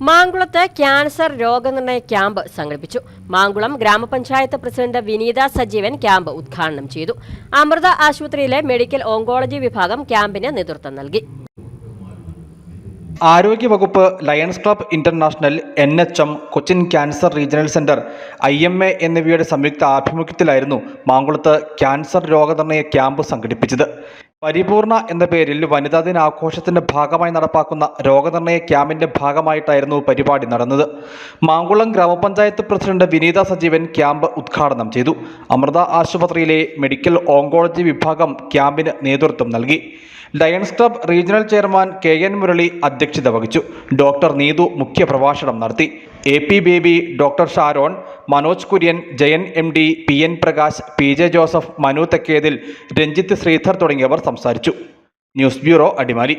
മാങ്കുളത്ത് cancer രോഗനിർണയ camp സംഘടിപ്പിച്ചു. മാങ്കുളം ഗ്രാമപഞ്ചായത്ത് പ്രസിഡന്റ് വിനീത സജീവൻ ക്യാമ്പ് ഉദ്ഘാടനം ചെയ്തു. അമൃത ആശുപത്രിയിലെ മെഡിക്കൽ ഓങ്കോളജി വിഭാഗം ക്യാമ്പിന് നേതൃത്വം നൽകി. ആരോഗ്യവകുപ്പ് Lions club international N H M Cochin cancer regional centre I M A എന്നിവയുടെ സംയുക്ത ആഭിമുഖ്യത്തിലായിരുന്നു മാങ്കുളത്ത് ക്യാൻസർ രോഗനിർണയ ക്യാമ്പ് സംഘടിപ്പിച്ചത്. പരിപൂർണ എന്ന പേരിൽ വനിതാ ദിനാഘോഷത്തിന്റെ ഭാഗമായി നടപ്പാക്കുന്ന രോഗനിർണയ ക്യാമ്പിന്റെ ഭാഗമായിട്ടായിരുന്നു പരിപാടി നടന്നത്. മാങ്കുളം ഗ്രാമപഞ്ചായത്ത് പ്രസിഡന്റ് വിനീത സജീവൻ ക്യാമ്പ് ഉദ്ഘാടനം ചെയ്തു. അമൃത ആശുപത്രിയിലെ മെഡിക്കൽ ഓങ്കോളജി വിഭാഗം ക്യാമ്പിന് നേതൃത്വം നൽകി. Lions club regional chairman K N Murali അധ്യക്ഷത വഹിച്ചു. ഡോക്ടർ നീതു മുഖ്യപ്രഭാഷണം നടത്തി. A P Baby doctor Sharon Manoj Kurian Jayan M D P N Prakash P J Joseph Manu Thekkethil Ranjith Sreedhar തുടങ്ങിയവർ സംസാരിച്ചു. News bureau Adimali.